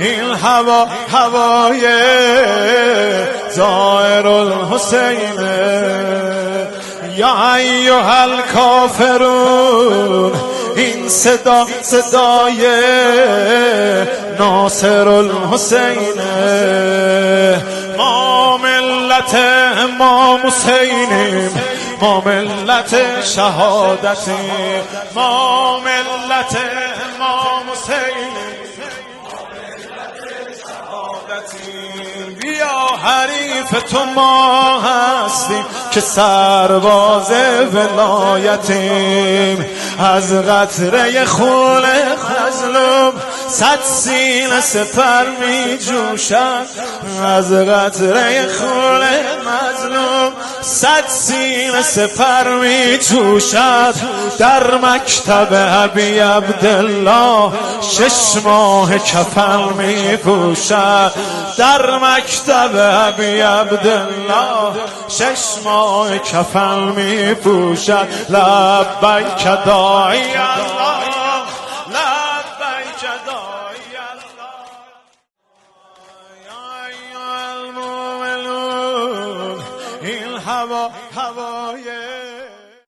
این هوا هوای زائر الحسینه یا ایها الکافرون این صدا صدای ناصر الحسینه ما ملت امام حسینیم ما ملت شهادتیم. ما ملت بیا حریف تو ما هستیم که سرباز ولایتیم. از قطره خون مظلوم صد سینه سپر می جوشد از قطره خون مظلوم صد سینه سپر می جوشد در مکتب عبی عبدالله شش ماه کفن می پوشد در مکتب عبی عبدالله شش ماه کفن می پوشد لبیک داعی الله لبیک داعی الله. این هوا هوای